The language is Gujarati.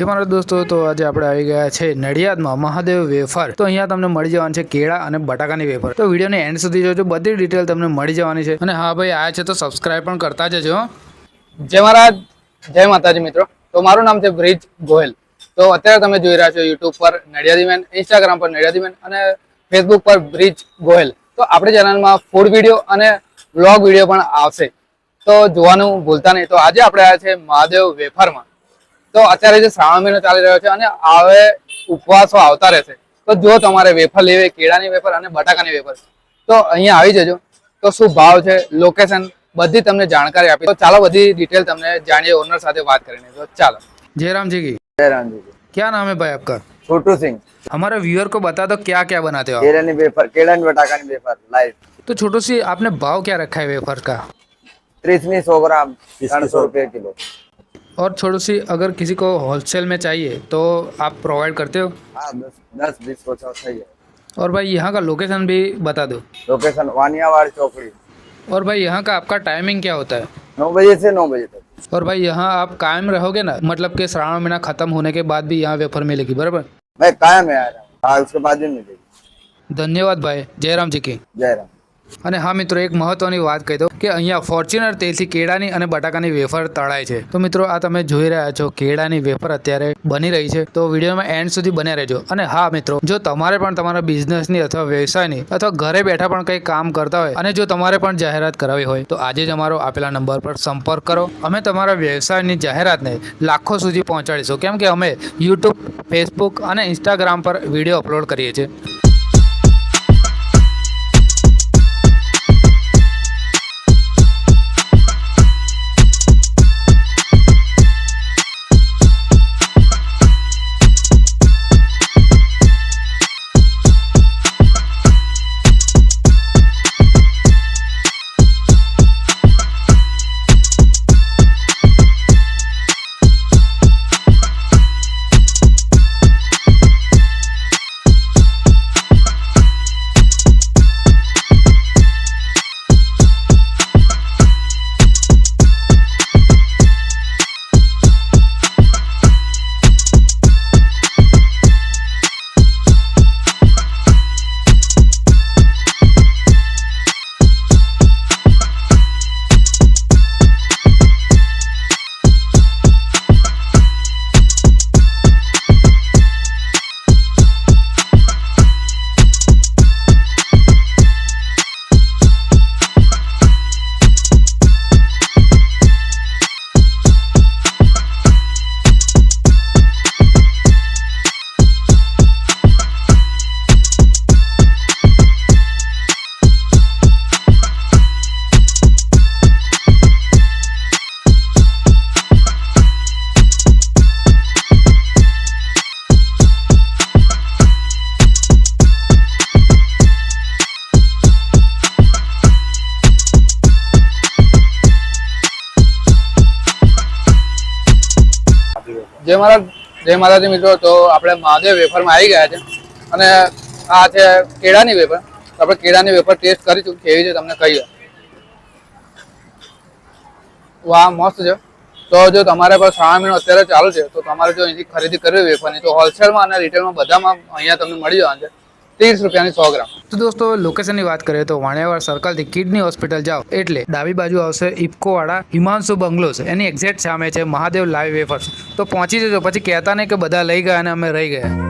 જે મારા દોસ્તો તો આજે આપણે આવી ગયા છે નડિયાદમાં, મહાદેવ વેફર. તો અહીંયા તમને મળી જવાનું છે કેળા અને બટાકાની વેફર. તો વિડીયોને એન્ડ સુધી જોજો, બધી ડિટેલ તમને મળી જવાની છે. અને હા ભાઈ, આ છે તો સબસ્ક્રાઇબ પણ કરતા જજો. જય મહારાજ, જય માતાજી મિત્રો. તો મારું નામ છે બ્રિજ ગોયલ. તો અત્યારે તમે જોઈ રહ્યા છો યુટ્યુબ પર નડિયાદીમેન ઇન્સ્ટાગ્રામ પર નડિયાદી મેન અને ફેસબુક પર બ્રિજ ગોયલ. તો આપણી ચેનલમાં ફૂડ વીડિયો અને વ્લોગ વીડિયો પણ આવશે. તો જોવાનું ભૂલતા નહીં. તો આજે આપણે આવ્યા છે મહાદેવ વેફરમાં. તો અત્યારે જે શ્રાવણ મહિનો ચાલી રહ્યો છે અને હવે ઉપવાસો આવતા રહેશે તો જો તમારે વેફર લેવી કેળાની વેફર અને બટાકાની વેફર તો અહીંયા આવી જજો તો શું ભાવ છે લોકેશન બધી તમને જાણકારી આપી તો ચાલો બધી ડિટેલ તમને જાણીએ ઓનર સાથે વાત કરીને તો ચાલો जयराम जी की जयराम जी की। क्या नाम है भाई आपका छोटू सिंह हमारे व्यूअर को बता दो क्या क्या बनाते हो आप केरनी वेफर केरन बटाकानी वेफर लाइव तो छोटू सी आपने भाव क्या रखा है वेफर का त्रीसनी सौ ग्राम तीन सौ रुपये किलो और छोटो सी अगर किसी को होलसेल में चाहिए तो आप प्रोवाइड करते हो? हाँ, दस बीस सही है। और भाई यहाँ का लोकेशन भी बता दो। लोकेशन वानियावाड़ चौकड़ी। और भाई यहाँ का आपका टाइमिंग क्या होता है? नौ बजे से नौ बजे तक। और भाई यहाँ आप कायम रहोगे ना? मतलब के श्रावण महीना खत्म होने के बाद भी यहाँ वेफर मिलेगी बराबर? मैं कायम है आ रहा हूँ। हाँ, उसके बाद भी मिलेगी। धन्यवाद भाई जयराम जी की। जयराम અને હા મિત્રો, એક મહત્વની વાત કહી દઉં કે અહીંયા ફોર્ચ્યુનર તેલથી કેળાની અને બટાકાની વેફર તળાય છે. તો મિત્રો, આ તમે જોઈ રહ્યા છો, કેળાની વેફર અત્યારે બની રહી છે. તો વિડીયોમાં એન્ડ સુધી બન્યા રહેજો. અને હા મિત્રો, જો તમારે પણ તમારા બિઝનેસની અથવા વ્યવસાયની અથવા ઘરે બેઠા પણ કંઈ કામ કરતા હોય અને જો તમારે પણ જાહેરાત કરાવી હોય, તો આજે જ અમારો આપેલા નંબર પર સંપર્ક કરો. અમે તમારા વ્યવસાયની જાહેરાતને લાખો સુધી પહોંચાડીશું. કેમ કે અમે યુટ્યુબ ફેસબુક અને ઇન્સ્ટાગ્રામ પર વીડિયો અપલોડ કરીએ છીએ. જય મહારાજ જય માતાજી મિત્રો તો આપણે મહાદેવ વેફરમાં આવી ગયા છે. અને આ છે કેળાની વેફર. આપણે કેળાની વેફર ટેસ્ટ કરીશું, કેવી છે તમને કહીએ. વાહ, મસ્ત છે. તો જો તમારે પર શ્રાવણ અત્યારે ચાલુ છે, તો તમારે જો અહીંથી ખરીદી કરવી વેફરની, તો હોલસેલમાં અને રિટેલમાં બધામાં અહીંયા તમને મળી જવાનું છે. ત્રીસ રૂપિયાની સો ગ્રામ. તો દોસ્તો લોકેશનની વાત કરીએ તો વાણિયાવાડ સર્કલથી કિડની હોસ્પિટલ જાઓ. એટલે ડાબી બાજુ આવશે ઇફકોવાળા હિમાંશુ બંગલોસ એની એક્ઝેક્ટ સામે છે મહાદેવ લાઈવ વેફર્સ તો પહોંચી જજો. પછી કહેતા નહીં કે બધા લઈ ગયા અને અમે રહી ગયા.